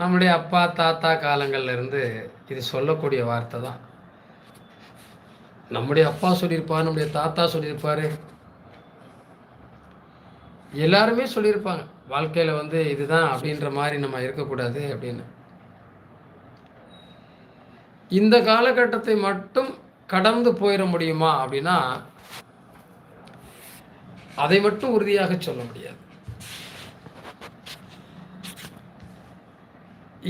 நம்முடைய அப்பா தாத்தா காலங்களில் இருந்து இது சொல்லக்கூடிய வார்த்தை தான். நம்முடைய அப்பா சொல்லியிருப்பார் நம்முடைய தாத்தா சொல்லியிருப்பார். எல்லாருமே சொல்லியிருப்பாங்க வாழ்க்கையில் வந்து இதுதான் அப்படின்ற மாதிரி நம்ம இருக்கக்கூடாது அப்படின்னு. இந்த காலகட்டத்தை மட்டும் கடந்து போயிட முடியுமா அப்படின்னா அதை மட்டும் உறுதியாக சொல்ல முடியாது.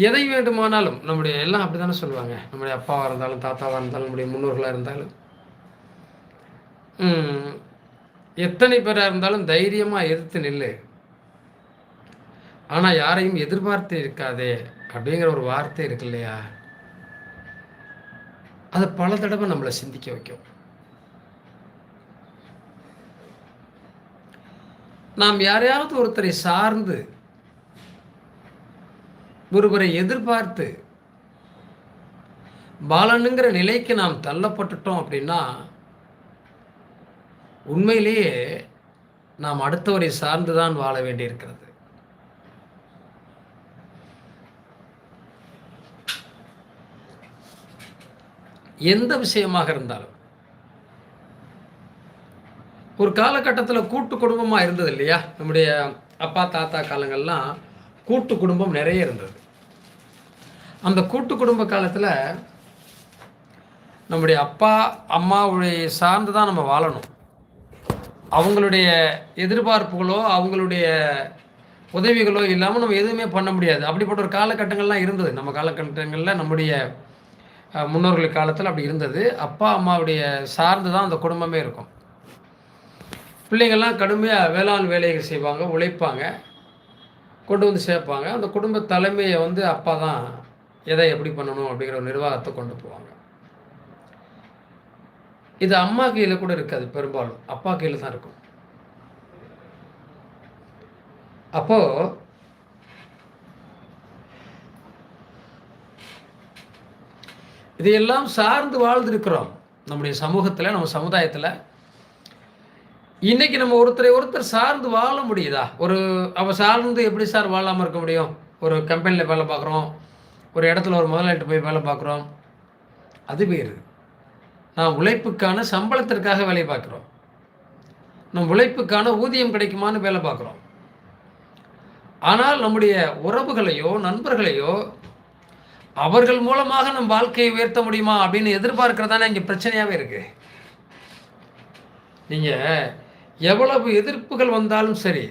எதை வேண்டுமானாலும் நம்முடைய எல்லாம் அப்படி தானே சொல்லுவாங்க. நம்முடைய அப்பாவாக இருந்தாலும் தாத்தாவாக இருந்தாலும் நம்முடைய முன்னோர்களாக இருந்தாலும். எத்தனை பேராக இருந்தாலும் தைரியமாக எதிர்த்து நில்லு. ஆனால் யாரையும் எதிர்பார்த்து இருக்காதே அப்படிங்கிற ஒரு வார்த்தை இருக்கு இல்லையா? அது பல தடவை நம்மளை சிந்திக்க வைக்கும். நாம் யாரையாவது ஒருத்தரை சார்ந்து ஒருவரை எதிர்பார்த்து பாலனுங்கிற நிலைக்கு நாம் தள்ளப்பட்டுட்டோம் அப்படின்னா உண்மையிலேயே நாம் அடுத்தவரை சார்ந்துதான் வாழ வேண்டியிருக்கிறது. எந்த விஷயமாக இருந்தாலும் ஒரு காலகட்டத்தில் கூட்டு குடும்பமாக இருந்தது இல்லையா? நம்முடைய அப்பா தாத்தா காலங்கள்லாம் கூட்டு குடும்பம் நிறைய இருந்தது. அந்த கூட்டு குடும்ப காலத்தில் நம்முடைய அப்பா அம்மாவுடைய சார்ந்து தான் நம்ம வாழணும். அவங்களுடைய எதிர்பார்ப்புகளோ அவங்களுடைய உதவிகளோ இல்லாமல் நம்ம எதுவுமே பண்ண முடியாது. அப்படிப்பட்ட ஒரு காலகட்டங்கள்லாம் இருந்தது. நம்ம காலகட்டங்களில் நம்முடைய முன்னோர்கள் காலத்தில் அப்படி இருந்தது. அப்பா அம்மாவுடைய சார்ந்து தான் அந்த குடும்பமே இருக்கும். பிள்ளைங்கள்லாம் கடுமையாக வேளாண் வேலைகள் செய்வாங்க உழைப்பாங்க. கொண்டு வந்து சேர்ப்பாங்க. அந்த குடும்ப தலைமையை வந்து அப்பா தான் எதை எப்படி பண்ணணும் அப்படிங்கிற ஒரு நிர்வாகத்தை கொண்டு போவாங்க. இது அம்மா கையில் கூட இருக்காது பெரும்பாலும். அப்பா கையில் தான் இருக்கும். அப்போ இதையெல்லாம் சார்ந்து வாழ்ந்திருக்கிறோம். நம்முடைய சமூகத்தில் நம்ம சமுதாயத்தில். இன்னைக்கு நம்ம ஒருத்தரை ஒருத்தர் சார்ந்து வாழ முடியுதா? ஒரு அவ சார்ந்து எப்படி சார் வாழாமல் இருக்க முடியும்? ஒரு கம்பெனியில் வேலை பார்க்குறோம். ஒரு இடத்துல ஒரு முதலாளிட்டு போய் வேலை பார்க்குறோம். அது பேர் நான் உழைப்புக்கான சம்பளத்திற்காக வேலை பார்க்குறோம். நம் உழைப்புக்கான ஊதியம் கிடைக்குமான்னு வேலை பார்க்குறோம். ஆனால் நம்முடைய உறவுகளையோ நண்பர்களையோ அவர்கள் மூலமாக நம் வாழ்க்கையை உயர்த்த முடியுமா அப்படின்னு எதிர்பார்க்கறதானே இங்கே பிரச்சனையாகவே இருக்கு. நீங்கள் எவ்வளவு எதிர்ப்புகள் வந்தாலும் சரி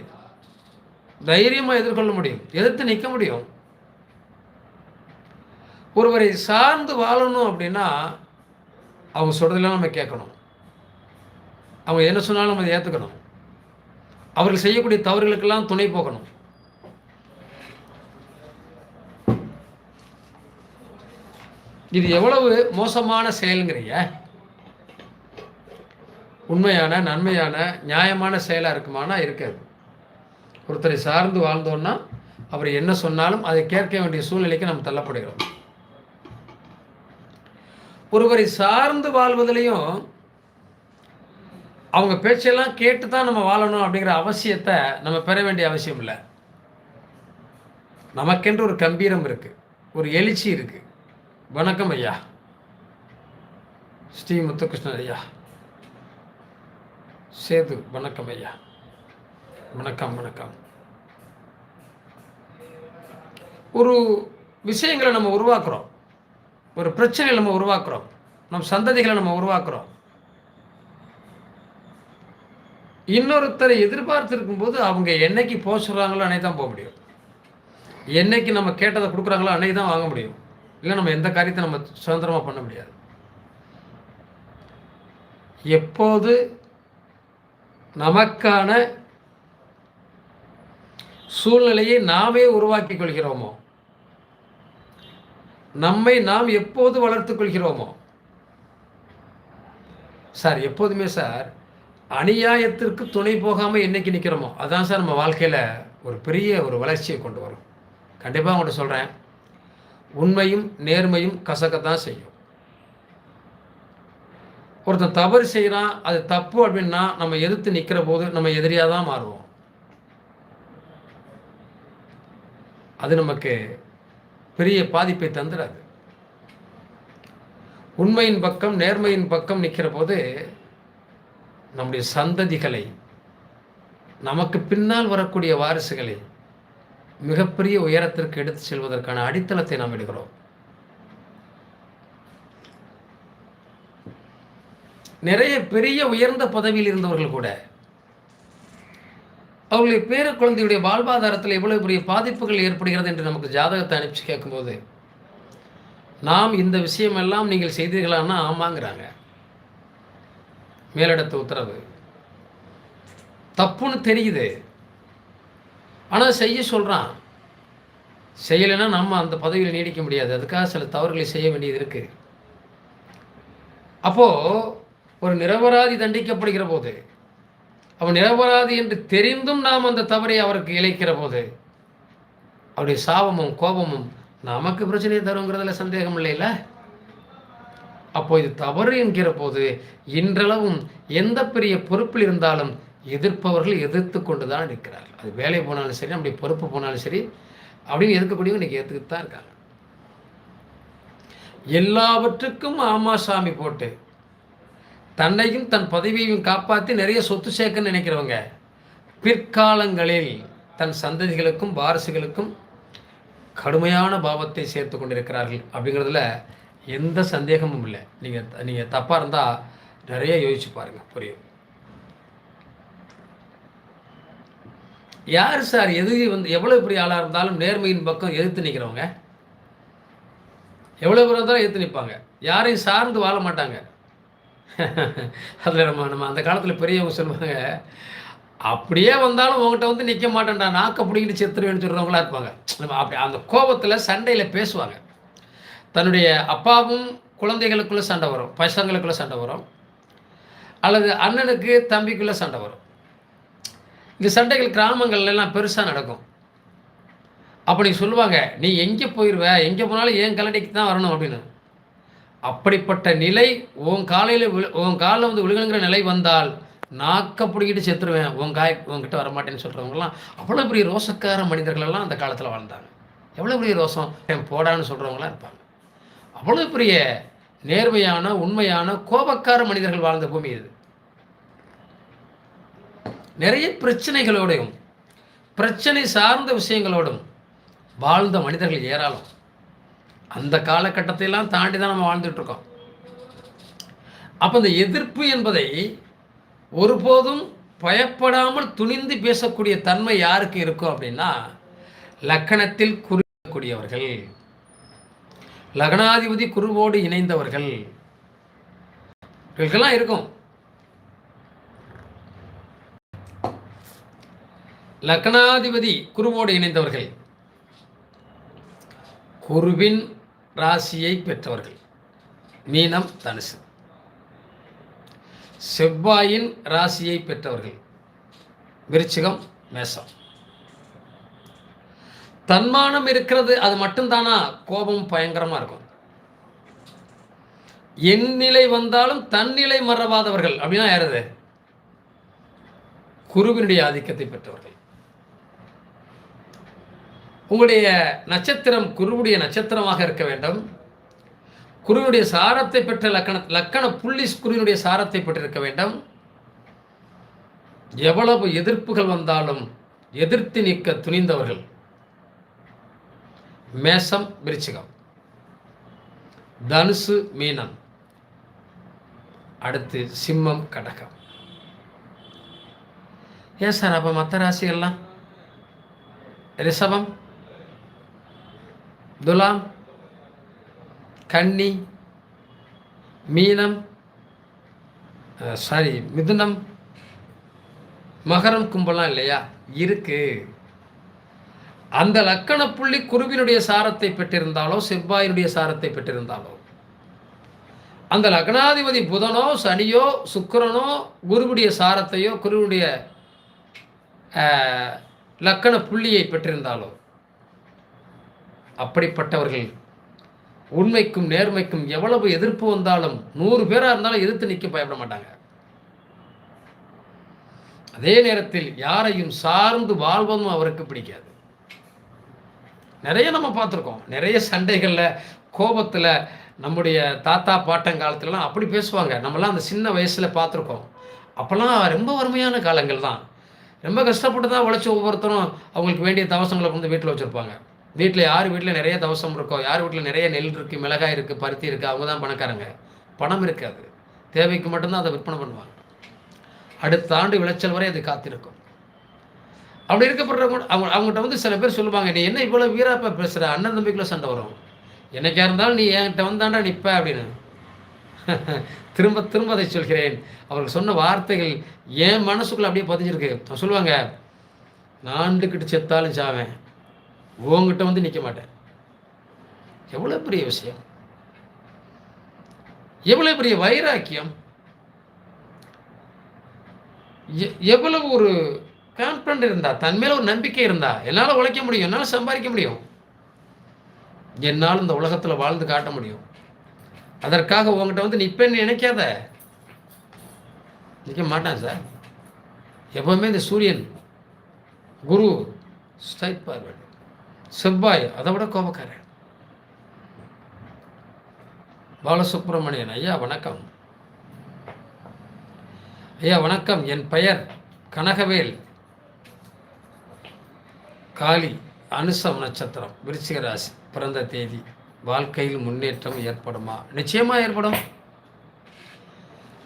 தைரியமாக எதிர்கொள்ள முடியும் எதிர்த்து நிற்க முடியும். ஒருவரை சார்ந்து வாழணும் அப்படின்னா அவங்க சொல்கிறதெல்லாம் நம்ம கேட்கணும். அவங்க என்ன சொன்னாலும் அதை ஏற்றுக்கணும் அவர்கள் செய்யக்கூடிய தவறுகளுக்கெல்லாம் துணை போகணும். இது எவ்வளவு மோசமான செயலுங்கிறீங்க? உண்மையான நன்மையான நியாயமான செயலாக இருக்குமானா இருக்காது. ஒருத்தரை சார்ந்து வாழ்ந்தோன்னா அவர் என்ன சொன்னாலும் அதை கேட்க வேண்டிய சூழ்நிலைக்கு நம்ம தள்ளப்படுகிறோம். ஒருவரை சார்ந்து வாழ்வதிலையும் அவங்க பேச்செல்லாம் கேட்டு தான் நம்ம வாழணும் அப்படிங்கிற அவசியத்தை நம்ம பெற வேண்டிய அவசியம் இல்லை. நமக்கென்று ஒரு கம்பீரம் இருக்குது ஒரு எழுச்சி இருக்குது வணக்கம் ஐயா. ஸ்ரீ முத்துகிருஷ்ணன் ஐயா. சேது வணக்கம் ஐயா. வணக்கம் வணக்கம். ஒரு விஷயங்களை நம்ம உருவாக்குறோம். ஒரு பிரச்சனையை நம்ம உருவாக்குறோம். நம் சந்ததிகளை நம்ம உருவாக்குறோம். இன்னொருத்தரை எதிர்பார்த்துருக்கும் போது அவங்க என்னைக்கு போக சொல்கிறாங்களோ அன்னைக்கு தான் போக முடியும். என்னைக்கு நம்ம கேட்டதை கொடுக்குறாங்களோ அன்னைக்கு தான் வாங்க முடியும். இல்லை நம்ம எந்த காரியத்தை நம்ம சுதந்திரமாக பண்ண முடியாது. எப்போது நமக்கான சூழ்நிலையை நாமே உருவாக்கிக் கொள்கிறோமோ? நம்மை நாம் எப்போது வளர்த்துக் கொள்கிறோமோ? சார் எப்போதுமே சார் அநியாயத்திற்கு துணை போகாமல் என்னைக்கு நிற்கிறோமோ அதான் சார் நம்ம வாழ்க்கையில் ஒரு பெரிய ஒரு வளர்ச்சியை கொண்டு வரும். கண்டிப்பாக உங்கள்கிட்ட சொல்கிறேன் உண்மையும் நேர்மையும் கசக்கத்தான் செய்யும். ஒருத்தன் தவறு செய்கிறான் அது தப்பு அப்படின்னா நம்ம எதிர்த்து நிற்கிற போது நம்ம எதிரியாக தான் மாறுவோம். அது நமக்கு பெரிய பாதிப்பை தந்துடாது உண்மையின் பக்கம் நேர்மையின் பக்கம் நிற்கிற போது நம்முடைய சந்ததிகளை நமக்கு பின்னால் வரக்கூடிய வாரிசுகளை மிகப்பெரிய உயரத்திற்கு எடுத்து செல்வதற்கான அடித்தளத்தை நாம் எடுக்கிறோம். நிறைய பெரிய உயர்ந்த பதவியில் இருந்தவர்கள் கூட. அவர்களுடைய பேர குழந்தையுடைய வாழ்வாதாரத்தில் எவ்வளவு பெரிய பாதிப்புகள் ஏற்படுகிறது என்று நமக்கு ஜாதகத்தை அனுப்பிச்சு கேட்கும்போது நாம் இந்த விஷயமெல்லாம் நீங்கள் செய்தீர்களான்னா ஆமாங்கிறாங்க. மேலிடத்து உத்தரவு. தப்புன்னு தெரியுது. ஆனால் செய்ய சொல்கிறான் செய்யலைன்னா நம்ம அந்த பதவியில் நீடிக்க முடியாது. அதுக்காக சில தவறுகளை செய்ய வேண்டியது இருக்குது அப்போது ஒரு நிரபராதி தண்டிக்கப்படுகிற போது அவன் நிரபராதி என்று தெரிந்தும் நாம் அந்த தவறை அவருக்கு இழைக்கிற போது அவருடைய சாபமும் கோபமும் நமக்கு பிரச்சனையை தருங்கிறதுல சந்தேகம் இல்லைல்ல? அப்போ இது தவறு என்கிற போது இன்றளவும் எந்த பெரிய பொறுப்பில் இருந்தாலும் எதிர்ப்பவர்கள் எதிர்த்து கொண்டு தான் இருக்கிறார்கள். அது வேலை போனாலும் சரி நம்முடைய பொறுப்பு போனாலும் சரி அப்படின்னு எதிர்க்கக்கூடியவங்க இன்றைக்கி ஏற்றுக்கிட்டு தான் இருக்காங்க. எல்லாவற்றுக்கும் ஆமா சாமி போட்டு தன்னையும் தன் பதவியையும் காப்பாற்றி நிறைய சொத்து சேர்க்க நினைக்கிறவங்க பிற்காலங்களில் தன் சந்ததிகளுக்கும் வாரிசுகளுக்கும் கடுமையான பாவத்தை சேர்த்து கொண்டிருக்கிறார்கள் அப்படிங்கிறதுல எந்த சந்தேகமும் இல்லை. நீங்கள் நீங்கள் தப்பாக இருந்தால் நிறைய யோசிச்சு பாருங்கள் புரியும்? யார் சார் எது வந்து எவ்வளோ பெரிய ஆளாக இருந்தாலும் நேர்மையின் பக்கம் எதிர்த்து நிற்கிறவங்க எவ்வளோ பேர் இருந்தாலும் எதிர்த்து நிற்பாங்க யாரையும் சார்ந்து வாழ மாட்டாங்க. அதில் நம்ம நம்ம அந்த காலத்தில் பெரியவங்க சொல்லுவாங்க அப்படியே வந்தாலும் உங்கள்கிட்ட வந்து நிற்க மாட்டேன்டா நாக்க பிடிக்கிட்டு செத்துருவேன்னு சொல்கிறவங்களா இருப்பாங்க. நம்ம அப்படி அந்த கோபத்தில் சண்டையில் பேசுவாங்க. தன்னுடைய அப்பாவும் குழந்தைகளுக்குள்ளே சண்டை வரும் பசங்களுக்குள்ளே சண்டை வரும் அல்லது அண்ணனுக்கு தம்பிக்குள்ளே சண்டை வரும். இந்த சண்டைகள் கிராமங்கள்லாம் பெருசாக நடக்கும். அப்படி சொல்லுவாங்க நீ எங்கே போயிடுவ எங்கே போனாலும் ஏன் கல்லடிக்கு தான் வரணும்? அப்படின்னு. அப்படிப்பட்ட நிலை உன் காலையில் விழு உன் காலில் வந்து விழுகணுங்கிற நிலை வந்தால் நாக்க பிடிக்கிட்டு செத்துருவேன். உன் காய் உங்ககிட்ட வரமாட்டேன்னு சொல்கிறவங்களாம் அவ்வளோ பெரிய ரோசக்கார மனிதர்களெல்லாம் அந்த காலத்தில் வாழ்ந்தாங்க. எவ்வளோ பெரிய ரோசம்? போடான்னு சொல்கிறவங்களாம் இருப்பாங்க. அவ்வளோ பெரிய நேர்மையான உண்மையான கோபக்கார மனிதர்கள் வாழ்ந்த பூமி இது. நிறைய பிரச்சனைகளோடையும் பிரச்சனை சார்ந்த விஷயங்களோடும் வாழ்ந்த மனிதர்கள் ஏராளம். அந்த காலகட்டத்தையெல்லாம் தாண்டி தான் நம்ம வாழ்ந்துட்டுருக்கோம் அப்போ இந்த எதிர்ப்பு என்பதை ஒருபோதும் பயப்படாமல் துணிந்து பேசக்கூடிய தன்மை யாருக்கு இருக்கும் அப்படின்னா லக்கணத்தில் குறிக்கக்கூடியவர்கள். லக்னாதிபதி குருவோடு இணைந்தவர்கள். இவர்களெல்லாம் இருக்கும். லக்னாதிபதி குருவோடு இணைந்தவர்கள். குருவின் ராசியை பெற்றவர்கள். மீனம் தனுசு. செவ்வாயின் ராசியை பெற்றவர்கள். விருச்சிகம் மேசம். தன்மானம் இருக்கிறது அது மட்டும்தானா? கோபம் பயங்கரமாக இருக்கும். என் நிலை வந்தாலும் தன்னிலை மறவாதவர்கள். அப்படின்னா யாரது குருவினுடைய ஆதிக்கத்தை பெற்றவர்கள். உங்களுடைய நட்சத்திரம் குருவுடைய நட்சத்திரமாக இருக்க வேண்டும். குருவினுடைய சாரத்தை பெற்ற லக்கண லக்கண புள்ளி குருவினுடைய சாரத்தை பெற்றிருக்க வேண்டும். எவ்வளவு எதிர்ப்புகள் வந்தாலும் எதிர்த்து நிற்க துணிந்தவர்கள். மேசம் விருச்சிகம். தனுசு மீனம். அடுத்து சிம்மம் கடகம். ஏன் சார் அப்போ மற்ற ராசிகள்லாம்? ரிஷபம்? துலாம் கன்னி மீனம் சாரி மிதுனம் மகரம் கும்பலாம் இல்லையா? இருக்கு. அந்த லக்கண புள்ளி குருவினுடைய சாரத்தை பெற்றிருந்தாலோ செவ்வாயினுடைய சாரத்தை பெற்றிருந்தாலோ. அந்த லக்னாதிபதி புதனோ சனியோ சுக்கரனோ குருவுடைய சாரத்தையோ குருவுடைய லக்கண புள்ளியை பெற்றிருந்தாலோ அப்படிப்பட்டவர்கள். உண்மைக்கும் நேர்மைக்கும் எவ்வளவு எதிர்ப்பு வந்தாலும் நூறு பேராக இருந்தாலும் எதிர்த்து நிற்க பயப்பட மாட்டாங்க. அதே நேரத்தில் யாரையும் சார்ந்து வாழ்வதும் அவருக்கு பிடிக்காது. நிறைய நம்ம பார்த்துருக்கோம். நிறைய சண்டைகளில் கோபத்தில் நம்முடைய தாத்தா பாட்டங்காலத்துலலாம் அப்படி பேசுவாங்க. நம்மலாம் அந்த சின்ன வயசில் பார்த்துருக்கோம். அப்போல்லாம் ரொம்ப வறுமையான காலங்கள் தான். ரொம்ப கஷ்டப்பட்டு தான் உழைச்சி ஒவ்வொருத்தரும் அவங்களுக்கு வேண்டிய தவசங்களை கொண்டு வீட்டில் வச்சுருப்பாங்க. வீட்டில் யார் வீட்டில் நிறைய தவசம் இருக்கோ யார் வீட்டில் நிறைய நெல் இருக்குது மிளகாய் இருக்குது பருத்தி இருக்குது அவங்க தான் பணக்காரங்க. பணம் இருக்காது. தேவைக்கு மட்டும்தான் அதை விற்பனை பண்ணுவாங்க. அடுத்த ஆண்டு விளைச்சல் வரை அது காத்திருக்கும். அப்படி இருக்கப்படுறவங்க அவங்க அவங்ககிட்ட வந்து சில பேர் சொல்லுவாங்க நீ என்ன இவ்வளோ வீராப்பா பேசுகிற அண்ணன் தம்பிக்குள்ளே சண்டை வரும். என்னைக்கா இருந்தாலும் நீ என்கிட்ட வந்தாண்டா நிற்ப அப்படின்னு. திரும்ப திரும்ப அதை சொல்கிறேன். அவர்கள் சொன்ன வார்த்தைகள் என் மனசுக்குள்ளே அப்படியே பதிஞ்சிருக்கு. சொல்லுவாங்க நாண்டுக்கிட்டு செத்தாலும் சாவேன். உங்ககிட்ட வந்து நிற்க மாட்டேன். எவ்வளோ பெரிய விஷயம்? எவ்வளோ பெரிய வைராக்கியம்? எவ்வளவு ஒரு கான்ஃபிடன்ட் இருந்தா தன் மேல ஒரு நம்பிக்கை இருந்தா என்னால் உழைக்க முடியும் என்னால் சம்பாதிக்க முடியும்? என்னால் இந்த உலகத்தில் வாழ்ந்து காட்ட முடியும். அதற்காக உங்ககிட்ட வந்து நிற்பேன்னு நினைக்காத? நிற்க மாட்டான் சார். எப்பவுமே இந்த சூரியன் குரு ஸ்ட்ரைட் பார்வர்டு செவ்வாய் அதை விட கோபக்காரன். பாலசுப்ரமணியன் ஐயா வணக்கம். ஐயா வணக்கம். என் பெயர் கனகவேல். காளி அனுசம் நட்சத்திரம் விருச்சிக ராசி பிறந்த தேதி. வாழ்க்கையில் முன்னேற்றம் ஏற்படுமா? நிச்சயமாக ஏற்படும்.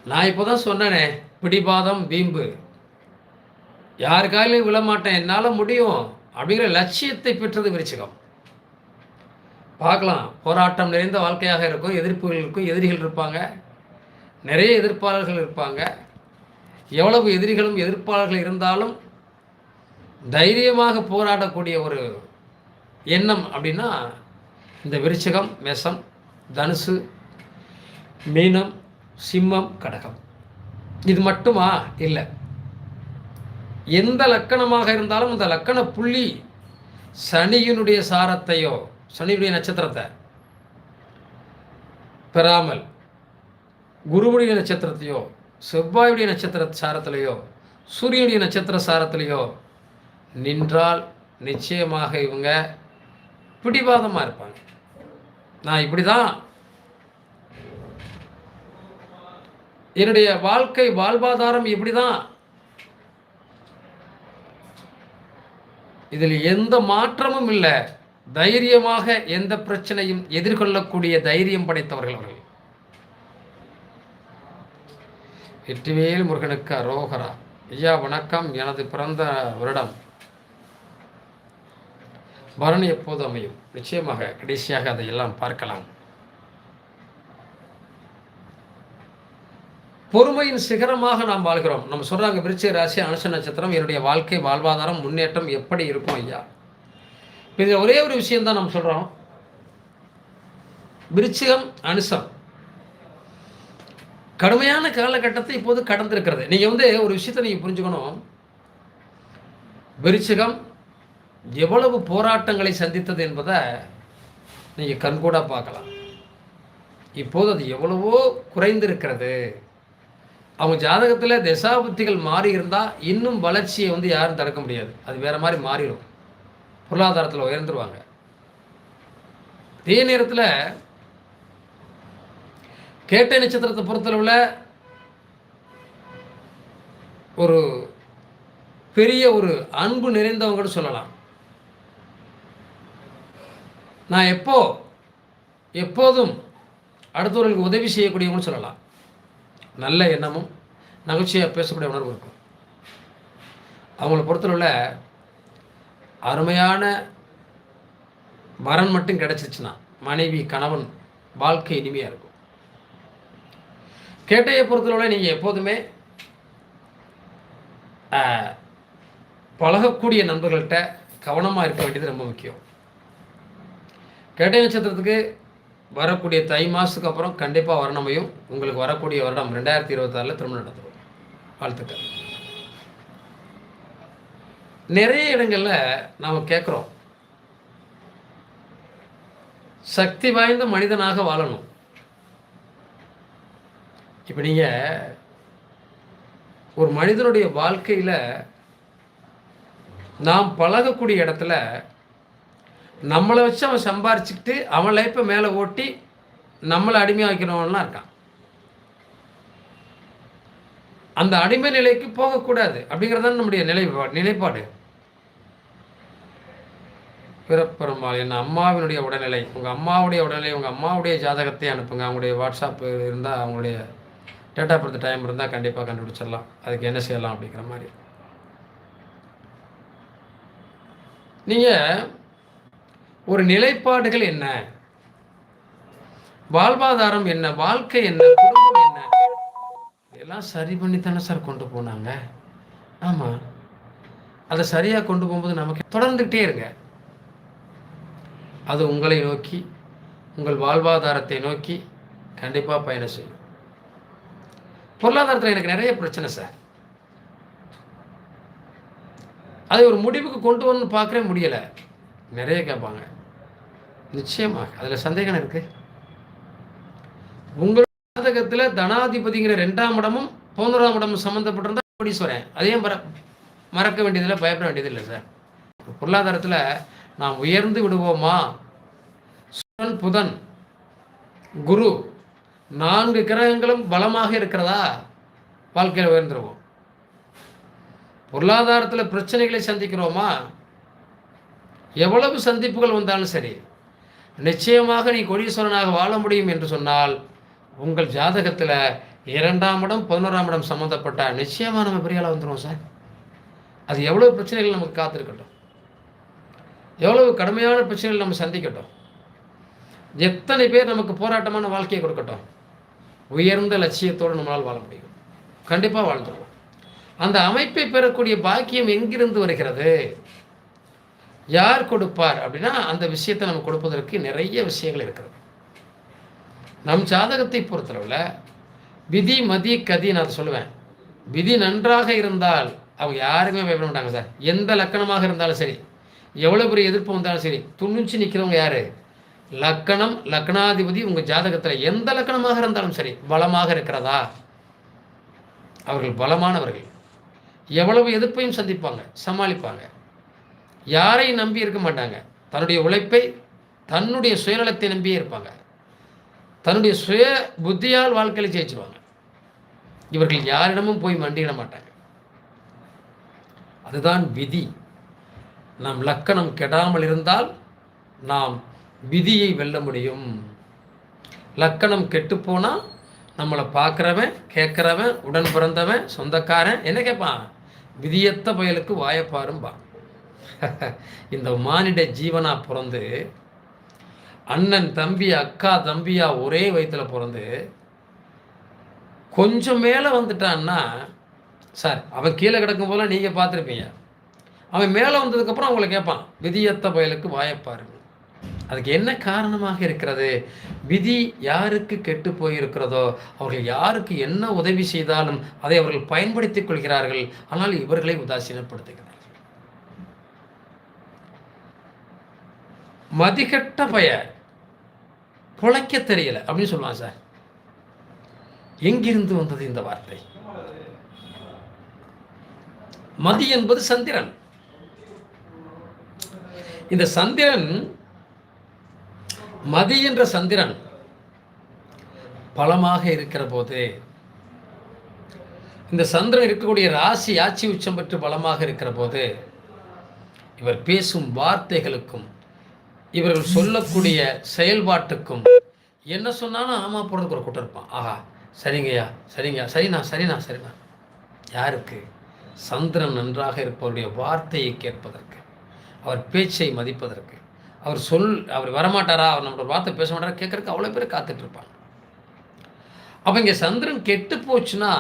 நான் இப்போ தான் சொன்னேனே பிடிபாதம் வீம்பு. யாருக்காலையும் விழமாட்டேன் என்னால் முடியும். அப்படிங்கிற லட்சியத்தை பெற்றது விருச்சிகம். பார்க்கலாம். போராட்டம் நிறைந்த வாழ்க்கையாக இருக்கும். எதிர்ப்புகள் இருக்கும். எதிரிகள் இருப்பாங்க. நிறைய எதிர்ப்பாளர்கள் இருப்பாங்க. எவ்வளவு எதிரிகளும் எதிர்ப்பாளர்கள் இருந்தாலும் தைரியமாக போராடக்கூடிய ஒரு எண்ணம் அப்படின்னா இந்த விருச்சகம் மெசம் தனுசு மீனம் சிம்மம் கடகம். இது மட்டுமா? இல்லை. எந்த லக்கணமாக இருந்தாலும் அந்த லக்கண புள்ளி சனியினுடைய சாரத்தையோ சனியுடைய நட்சத்திரத்தை பெறாமல் குருவுடைய நட்சத்திரத்தையோ செவ்வாயுடைய நட்சத்திர சாரத்திலேயோ சூரியனுடைய நட்சத்திர சாரத்திலேயோ நின்றால் நிச்சயமாக இவங்க பிடிவாதமாக இருப்பாங்க. நான் இப்படி தான் என்னுடைய வாழ்க்கை வாழ்வாதாரம் இப்படி தான் இதில் எந்த மாற்றமும் இல்லை. தைரியமாக எந்த பிரச்சனையும் எதிர்கொள்ளக்கூடிய தைரியம் படைத்தவர்கள் அவர்கள். வெற்றிவேல் முருகனுக்கு அரோகரா. ஐயா வணக்கம். எனது பிறந்த வருடம். பரணி எப்போது அமையும்? நிச்சயமாக கடைசியாக அதையெல்லாம் பார்க்கலாம். பொறுமையின் சிகரமாக நாம் வாழ்கிறோம். நம்ம சொல்கிறாங்க விருச்சிக ராசி அனுச நட்சத்திரம் என்னுடைய வாழ்க்கை வாழ்வாதாரம் முன்னேற்றம் எப்படி இருக்கும் ஐயா? இது ஒரே ஒரு விஷயம்தான் நம்ம சொல்கிறோம் விருச்சிகம் அனுசம் கடுமையான காலகட்டத்தை இப்போது கடந்திருக்கிறது. நீங்கள் வந்து ஒரு விஷயத்தை நீங்கள் புரிஞ்சுக்கணும். விருச்சிகம் எவ்வளவு போராட்டங்களை சந்தித்தது என்பதை நீங்கள் கண்கூடாக பார்க்கலாம். இப்போது அது எவ்வளவோ குறைந்திருக்கிறது. அவங்க ஜாதகத்தில் தசாபுத்திகள் மாறி இருந்தால் இன்னும் வளர்ச்சியை வந்து யாரும் தடுக்க முடியாது. அது வேறு மாதிரி மாறிடும். பொருளாதாரத்தில் உயர்ந்துருவாங்க. அதே நேரத்தில் கேட்டை நட்சத்திரத்தை பொறுத்தளவில் ஒரு பெரிய ஒரு அன்பு நிறைந்தவங்கன்னு சொல்லலாம். நான் எப்போ எப்போதும் அடுத்தவர்களுக்கு உதவி செய்யக்கூடியவங்கன்னு சொல்லலாம். நல்ல எண்ணமும் நகைச்சுவையாக பேசக்கூடிய உணர்வு இருக்கும். அவங்கள பொறுத்தளவில் அருமையான வரன் மட்டும் கிடச்சிச்சுன்னா மனைவி கணவன் வாழ்க்கை இனிமையாக இருக்கும். கேட்டையை பொறுத்தளவில் நீங்கள் எப்போதுமே பழகக்கூடிய நண்பர்கள்ட்ட கவனமாக இருக்க வேண்டியது ரொம்ப முக்கியம். கேட்டை நட்சத்திரத்துக்கு வரக்கூடிய தை மாதத்துக்கு அப்புறம் கண்டிப்பாக வரணமையும் உங்களுக்கு வரக்கூடிய வருடம் ரெண்டாயிரத்தி இருபத்தாறில் திருமணம் நடத்துவோம். வாழ்த்துக்கள். நிறைய இடங்களில் நாம் கேட்குறோம் சக்தி வாய்ந்த மனிதனாக வாழணும். இப்போ நீங்கள் ஒரு மனிதனுடைய வாழ்க்கையில் நாம் பழகக்கூடிய இடத்துல நம்மளை வச்சு அவன் சம்பாரிச்சுக்கிட்டு அவன் லைஃப்பை மேலே ஓட்டி நம்மளை அடிமையாக வைக்கிறவன்லாம் இருக்கான். அந்த அடிமை நிலைக்கு போகக்கூடாது அப்படிங்கிறது நம்முடைய நிலைப்பாடு நிலைப்பாடு. பிறப்பெரும்பால் என் அம்மாவினுடைய உடல்நிலை உங்கள் அம்மாவுடைய உடல்நிலை உங்கள் அம்மாவுடைய ஜாதகத்தை அனுப்புங்க. அவங்களுடைய வாட்ஸ்அப் இருந்தால் அவங்களுடைய டேட்டா பர்த் டைம் இருந்தால் கண்டிப்பாக கண்டுபிடிச்சிடலாம். அதுக்கு என்ன செய்யலாம் அப்படிங்கிற மாதிரி. நீங்கள் ஒரு நிலைப்பாடுகள் என்ன? வாழ்வாதாரம் என்ன? வாழ்க்கை என்ன? குடும்பம் என்ன? இதெல்லாம் சரி பண்ணி தானே சார் கொண்டு போனாங்க. ஆமாம் அதை சரியாக கொண்டு போகும்போது நமக்கு தொடர்ந்துக்கிட்டே இருங்க. அது உங்களை நோக்கி உங்கள் வாழ்வாதாரத்தை நோக்கி கண்டிப்பாக பயணம் செய்யும். பொருளாதாரத்தில் எனக்கு நிறைய பிரச்சனை சார். அதை ஒரு முடிவுக்கு கொண்டு வரணும்னு பார்க்குறே முடியலை. நிறைய கேட்பாங்க. நிச்சயமாக அதில் சந்தேகம் இருக்கு. உங்கள் ஜாதகத்தில் தனாதிபதிங்கிற ரெண்டாம் இடமும் பதினோராம் இடமும் சம்மந்தப்பட்டிருந்தா கோடீஸ்வரன். அதையும் மற மறக்க வேண்டியதில்லை பயப்பட வேண்டியதில்லை சார். பொருளாதாரத்தில் நாம் உயர்ந்து விடுவோமா? சுரன் புதன் குரு நான்கு கிரகங்களும் பலமாக இருக்கிறதா? வாழ்க்கையில் உயர்ந்துருவோம். பொருளாதாரத்தில் பிரச்சனைகளை சந்திக்கிறோமா? எவ்வளவு சந்திப்புகள் வந்தாலும் சரி நிச்சயமாக நீ கொடீஸ்வரனாக வாழ முடியும் என்று சொன்னால் உங்கள் ஜாதகத்தில் இரண்டாம் இடம் பதினோராம் இடம் சம்மந்தப்பட்ட நிச்சயமாக நம்ம பெரிய ஆளாக வந்துடுவோம் சார். அது எவ்வளோ பிரச்சனைகள் நமக்கு காத்திருக்கட்டும். எவ்வளவு கடுமையான பிரச்சனைகள் நம்ம சந்திக்கட்டும். எத்தனை பேர் நமக்கு போராட்டமான வாழ்க்கையை கொடுக்கட்டும். உயர்ந்த லட்சியத்தோடு நம்மளால் வாழ முடியும். கண்டிப்பாக வாழ்ந்துடுவோம் அந்த அமைப்பை பெறக்கூடிய பாக்கியம் எங்கிருந்து வருகிறது? யார் கொடுப்பார் அப்படின்னா அந்த விஷயத்தை நம்ம கொடுப்பதற்கு நிறைய விஷயங்கள் இருக்கிறது. நம் ஜாதகத்தை பொறுத்தளவில் விதி மதி கதி நான் சொல்லுவேன். விதி நன்றாக இருந்தால் அவங்க யாருமே பயப்பட மாட்டாங்க சார். எந்த லக்கணமாக இருந்தாலும் சரி எவ்வளோ பெரிய எதிர்ப்பு வந்தாலும் சரி துணிச்சு நிற்கிறவங்க யார்? லக்கணம் லக்னாதிபதி உங்கள் ஜாதகத்தில் எந்த லக்கணமாக இருந்தாலும் சரி பலமாக இருக்கிறதா? அவர்கள் பலமானவர்கள் எவ்வளவு எதிர்ப்பையும் சந்திப்பாங்க சமாளிப்பாங்க. யாரையும் நம்பி இருக்க மாட்டாங்க. தன்னுடைய உழைப்பை தன்னுடைய சுயநலத்தை நம்பியே இருப்பாங்க. தன்னுடைய சுய புத்தியால் வாழ்க்கையில் ஜெயிச்சிருவாங்க. இவர்கள் யாரிடமும் போய் மண்டியிட மாட்டாங்க. அதுதான் விதி. நம் லக்கணம் கெடாமல் இருந்தால் நாம் விதியை வெல்ல முடியும். லக்கணம் கெட்டுப்போனால் நம்மளை பார்க்குறவன் கேட்குறவன் உடன் பிறந்தவன் சொந்தக்காரன் என்ன கேட்பான் விதியத்த பயலுக்கு வாயப்பாரும்பான் இந்த மானிட ஜீவனா பிறந்து அண்ணன் தம்பி அக்கா தம்பியா ஒரே வயிற்றில் பிறந்து கொஞ்சம் மேலே வந்துட்டான்னா சார் அவன் கீழே கிடக்கும் போல நீங்கள் பார்த்துருப்பீங்க. அவன் மேலே வந்ததுக்கப்புறம் அவங்கள கேட்பான் விதியத்த பயலுக்கு வாயப்பாருங்க அதுக்கு என்ன காரணமாக இருக்கிறது? விதி யாருக்கு கெட்டு போயிருக்கிறதோ அவர்கள் யாருக்கு என்ன உதவி செய்தாலும் அதை அவர்கள் பயன்படுத்திக் கொள்கிறார்கள். ஆனால் இவர்களை உதாசீனப்படுத்துகிறார் மதிகட்ட பய பொழைக்க தெரியல. அப்படின்னு சொல்லுவான் சார். எங்கிருந்து வந்தது இந்த வார்த்தை? மதி என்பது சந்திரன். இந்த சந்திரன் மதி என்ற சந்திரன் பலமாக இருக்கிற போது இந்த சந்திரன் இருக்கக்கூடிய ராசி ஆட்சி உச்சம் பெற்று பலமாக இருக்கிற போது இவர் பேசும் வார்த்தைகளுக்கும் இவர்கள் சொல்லக்கூடிய செயல்பாட்டுக்கும் என்ன சொன்னாலும் ஆமா போடுறதுக்கு ஒரு கூட்டம் இருப்பான். ஆஹா சரிங்கய்யா சரிங்கய்யா சரிண்ணா சரிண்ணா சரிண்ணா. யாருக்கு? சந்திரன் நன்றாக இருப்பவருடைய வார்த்தையை கேட்பதற்கு அவர் பேச்சை மதிப்பதற்கு. அவர் சொல் அவர் வரமாட்டாரா? அவர் நம்மளோட வார்த்தை பேச மாட்டாரா? கேட்கறதுக்கு அவ்வளோ பேர் காத்துட்ருப்பாங்க அப்போ இங்கே சந்திரன் கெட்டு போச்சுன்னா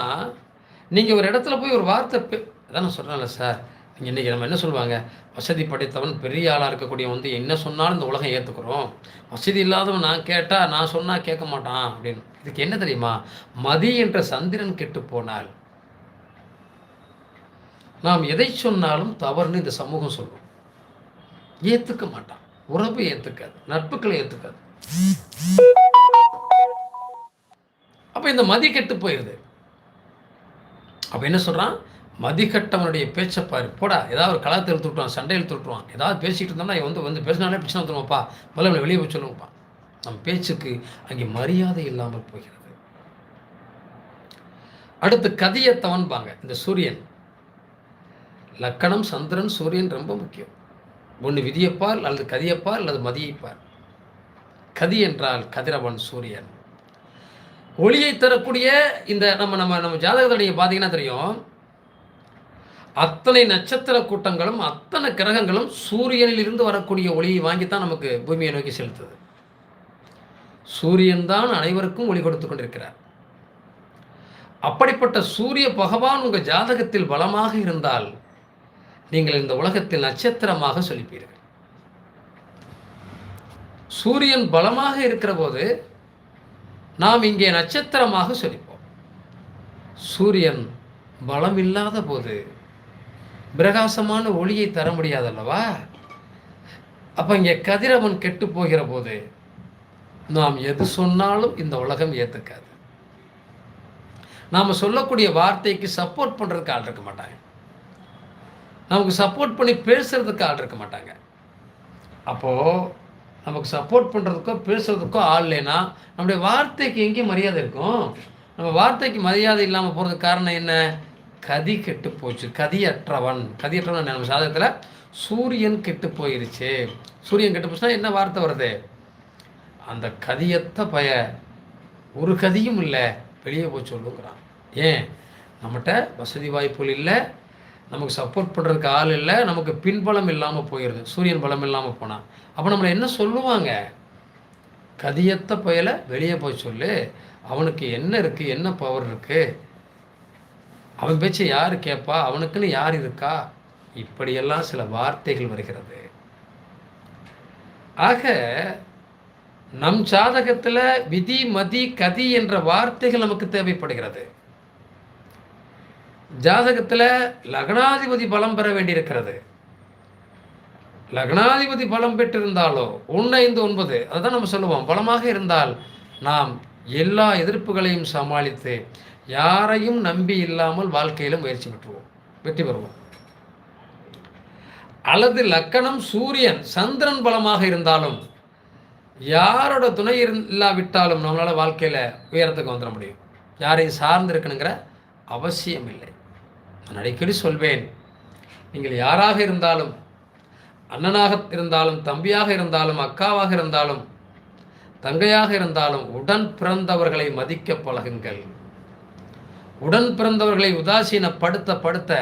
நீங்கள் ஒரு இடத்துல போய் ஒரு வார்த்தை பே அதான் நான் சொல்கிறேன்ல சார். இன்றைக்கி நம்ம என்ன சொல்லுவாங்க? வசதி படைத்தவன் பெரிய ஆளாக இருக்கக்கூடிய வந்து என்ன சொன்னாலும் இந்த உலகம் ஏற்றுக்கிறோம் வசதி இல்லாதவன் நான் கேட்டால் நான் சொன்னால் கேட்க மாட்டான் அப்படின்னு. இதுக்கு என்ன தெரியுமா? மதி என்ற சந்திரன் கெட்டு போனால் நாம் எதை சொன்னாலும் தவறுன்னு இந்த சமூகம் சொல்லும். ஏற்றுக்க மாட்டான். உறவு ஏற்றுக்காது நட்புகளை ஏற்றுக்காது அப்போ இந்த மதி கெட்டு போயிடுது அப்போ என்ன சொல்கிறான் மதிக்கட்டவனுடைய பேச்சை பாரு. போடா ஏதாவது ஒரு கலாத்தை இழுத்துட்டுவான் சண்டையில் இழுத்துட்டுருவான் ஏதாவது பேசிக்கிட்டு இருந்தோம்னா வந்து வந்து பேசினாலே பிரச்சனை வந்துடுவோம்ப்பா முதல்ல வெளியே போய் சொல்லுவோம்ப்பா நம் பேச்சுக்கு அங்கே மரியாதை இல்லாமல் போகிறது. அடுத்து கதியத்தவன்பாங்க இந்த சூரியன். லக்கணம் சந்திரன் சூரியன் ரொம்ப முக்கியம். ஒன்று விதியப்பார் அல்லது கதியப்பார் அல்லது மதியைப்பார். கதி என்றால் கதிரவன் சூரியன். ஒளியை தரக்கூடிய இந்த நம்ம நம்ம நம்ம ஜாதகத்துடைய பார்த்தீங்கன்னா தெரியும். அத்தனை நட்சத்திர கூட்டங்களும் அத்தனை கிரகங்களும் சூரியனில் இருந்து வரக்கூடிய ஒளியை வாங்கித்தான் நமக்கு பூமியை நோக்கி செலுத்துது. சூரியன் தான் அனைவருக்கும் ஒளி கொடுத்து கொண்டிருக்கிறார். அப்படிப்பட்ட சூரிய பகவான் உங்கள் ஜாதகத்தில் பலமாக இருந்தால் நீங்கள் இந்த உலகத்தில் நட்சத்திரமாக சொல்லிப்பீர்கள். சூரியன் பலமாக இருக்கிற போது நாம் இங்கே நட்சத்திரமாக சொல்லிப்போம். சூரியன் பலம் இல்லாத போது பிரகாசமான ஒளியை தர முடியாதல்லவா? அப்போ இங்கே கதிரவன் கெட்டு போகிற போது நாம் எது சொன்னாலும் இந்த உலகம் ஏற்றுக்காது நாம் சொல்லக்கூடிய வார்த்தைக்கு சப்போர்ட் பண்ணுறதுக்கு ஆள் இருக்க மாட்டாங்க. நமக்கு சப்போர்ட் பண்ணி பேசுகிறதுக்கு ஆள் இருக்க மாட்டாங்க. அப்போது நமக்கு சப்போர்ட் பண்ணுறதுக்கோ பேசுகிறதுக்கோ ஆள் இல்லைன்னா நம்முடைய வார்த்தைக்கு எங்கேயும் மரியாதை இருக்கும். நம்ம வார்த்தைக்கு மரியாதை இல்லாமல் போகிறதுக்கு காரணம் என்ன? கதி கெட்டு போச்சு. கதியற்றவன். கதியற்றவன் நம்ம சாதகத்தில்? சூரியன் கெட்டு போயிருச்சு. சூரியன் கெட்டு போச்சுன்னா என்ன வார்த்தை வருது? அந்த கதியத்த பய. ஒரு கதியும் இல்லை. வெளியே போய் சொல்லுங்கிறான். ஏன்? நம்மகிட்ட வசதி வாய்ப்புகள் இல்லை. நமக்கு சப்போர்ட் பண்ணுறதுக்கு ஆள் இல்லை. நமக்கு பின்பலம் இல்லாமல் போயிடுது சூரியன் பலம் இல்லாமல் போனால் அப்போ நம்மளை என்ன சொல்லுவாங்க? கதியத்த பயலை வெளியே போய் சொல்லு. அவனுக்கு என்ன இருக்குது என்ன பவர் இருக்குது அவன் பேச்சை யார் கேட்பா அவனுக்குன்னு யார் இருக்கா? இப்படியெல்லாம் சில வார்த்தைகள் வருகிறது. ஆக நம் சாதகத்தில் விதி மதி கதி என்ற வார்த்தைகள் நமக்கு தேவைப்படுகிறது. ஜாதகத்தில் லக்னாதிபதி பலம் பெற வேண்டியிருக்கிறது. லக்னாதிபதி பலம் பெற்றிருந்தாலோ ஒன்று ஐந்து ஒன்பது அதுதான் நம்ம சொல்லுவோம். பலமாக இருந்தால் நாம் எல்லா எதிர்ப்புகளையும் சமாளித்து யாரையும் நம்பி இல்லாமல் வாழ்க்கையில் முயற்சி பெற்றுவோம். வெற்றி பெறுவோம். அல்லது லக்கணம் சூரியன் சந்திரன் பலமாக இருந்தாலும் யாரோட துணை இல்லாவிட்டாலும் நம்மளால் வாழ்க்கையில் உயரத்துக்கு வந்துட முடியும். யாரையும் சார்ந்து இருக்கணுங்கிற அவசியம் இல்லை. நான் அடிக்கடி சொல்வேன் நீங்கள் யாராக இருந்தாலும் அண்ணனாக இருந்தாலும் தம்பியாக இருந்தாலும் அக்காவாக இருந்தாலும் தங்கையாக இருந்தாலும் உடன் பிறந்தவர்களை மதிக்க பழகுங்கள். உடன் பிறந்தவர்களை உதாசீனப்படுத்த படுத்த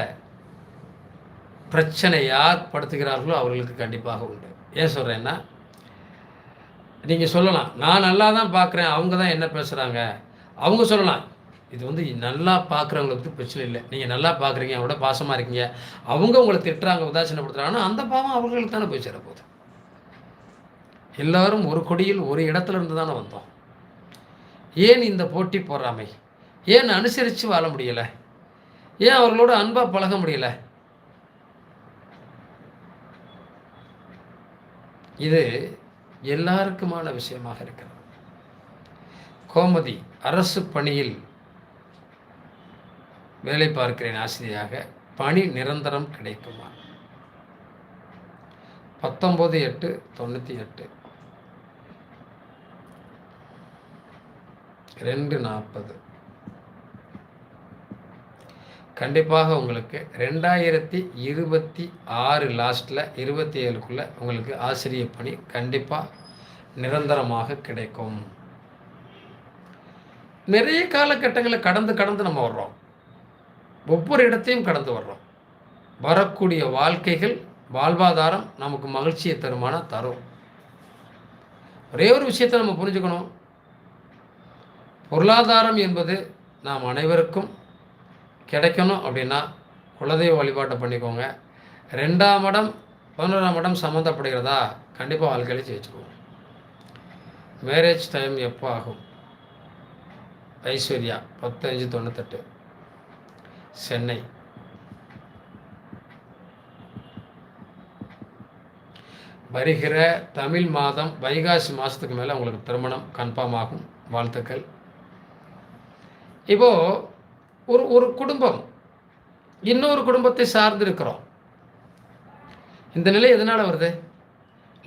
பிரச்சனை யார் படுத்துகிறார்களோ அவர்களுக்கு கண்டிப்பாக உண்டு. ஏன் சொல்கிறேன்னா நீங்கள் சொல்லலாம் நான் நல்லா தான் பார்க்குறேன் அவங்க தான் என்ன பேசுகிறாங்க அவங்க சொல்லலாம் இது வந்து நல்லா பார்க்குறவங்களுக்கு பிரச்சனை இல்லை. நீங்கள் நல்லா பார்க்குறீங்க அவங்களோட பாசமாக இருக்கீங்க. அவங்க உங்களை திட்டுறாங்க உதாசீனப்படுத்துகிறாங்கன்னா அந்த பாவம் அவர்களுக்கு தானே போய் சேரப்போகுது எல்லாரும் ஒரு கொடியில் ஒரு இடத்துல இருந்து தானே வந்தோம். ஏன் இந்த போட்டி போடுறாமை? ஏன் அனுசரித்து வாழ முடியலை? ஏன் அவர்களோட அன்பாக பழக முடியலை? இது எல்லாருக்குமான விஷயமாக இருக்கிறது. கோமதி அரசு பணியில் வேலை பார்க்கிறேன் ஆசிரியாக. பணி நிரந்தரம் கிடைக்குமா? பத்தொம்பது எட்டு தொண்ணூற்றி எட்டு. ரெண்டு நாற்பது கண்டிப்பாக உங்களுக்கு ரெண்டாயிரத்தி இருபத்தி ஆறு லாஸ்ட்டில் இருபத்தி ஏழுக்குள்ளே உங்களுக்கு ஆசிரியர் பணி கண்டிப்பாக நிரந்தரமாக கிடைக்கும். நிறைய காலகட்டங்களை கடந்து கடந்து நம்ம வர்றோம். ஒவ்வொரு இடத்தையும் கடந்து வர்றோம். வரக்கூடிய வாழ்க்கைகள் வாழ்வாதாரம் நமக்கு மகிழ்ச்சியை தருமான தரும். ஒரே ஒரு விஷயத்தை நம்ம புரிஞ்சுக்கணும். பொருளாதாரம் என்பது நாம் அனைவருக்கும் கிடைக்கணும் அப்படின்னா குலதெய்வ வழிபாட்டை பண்ணிக்கோங்க. ரெண்டாம் இடம் பதினோராம் இடம் சம்மந்தப்படுகிறதா? கண்டிப்பாக வாழ்க்கையில் ஜெயிச்சுக்குவோம் மேரேஜ் டைம் எப்போ ஆகும் ஐஸ்வர்யா பத்தஞ்சு தொண்ணூத்தெட்டு. சென்னை. வருகிற தமிழ் மாதம் வைகாசி மாதத்துக்கு மேலே உங்களுக்கு திருமணம் கன்ஃபார்ம் ஆகும். வாழ்த்துக்கள். இப்போது ஒரு ஒரு குடும்பம். இன்னொரு குடும்பத்தை சார்ந்து இருக்கிறோம் இந்த நிலை எதனால் வருது?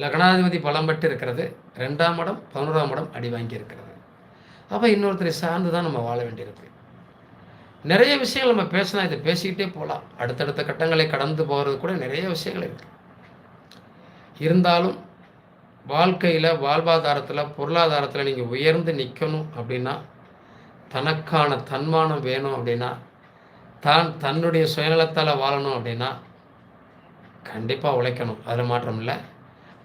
லக்னாதிபதி பலம் பட்டு இருக்கிறது ரெண்டாம் இடம் பதினோராம் இடம் அடி வாங்கி இருக்கிறது அப்போ இன்னொருத்தரை சார்ந்து தான் நம்ம வாழ வேண்டியிருக்கு. நிறைய விஷயங்கள் நம்ம பேசினா இதை பேசிக்கிட்டே போகலாம். அடுத்தடுத்த கட்டங்களை கடந்து போகிறது கூட நிறைய விஷயங்கள் இருக்குது இருந்தாலும் வாழ்க்கையில் வாழ்வாதாரத்தில் பொருளாதாரத்தில் நீங்கள் உயர்ந்து நிற்கணும் அப்படின்னா தனக்கான தன்மானம் வேணும் அப்படின்னா தான் தன்னுடைய சுயநலத்தால் வாழணும் அப்படின்னா கண்டிப்பாக உழைக்கணும். அதில் மாற்றம் இல்லை.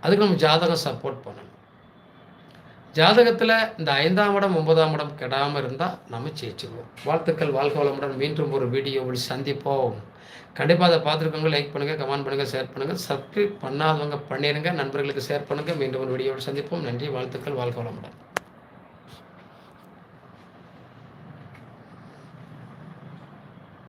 அதுக்கு நம்ம ஜாதகம் சப்போர்ட் பண்ணணும். ஜாதகத்தில் இந்த ஐந்தாம் இடம் ஒன்பதாம் இடம் கெடாமல் இருந்தால் நம்ம ஜெயிச்சுக்குவோம் வாழ்த்துக்கள் வாழ்க வளமுடன். மீண்டும் ஒரு வீடியோவில் சந்திப்போம். கண்டிப்பாக அதை பார்த்துருக்கவங்க லைக் பண்ணுங்கள் கமெண்ட் பண்ணுங்கள் ஷேர் பண்ணுங்கள் சப்ஸ்கிரைப் பண்ணாதவங்க பண்ணிடுங்க நண்பர்களுக்கு ஷேர் பண்ணுங்கள் மீண்டும் ஒரு வீடியோவில் சந்திப்போம். நன்றி வாழ்த்துக்கள் வாழ்க வளமுடன்.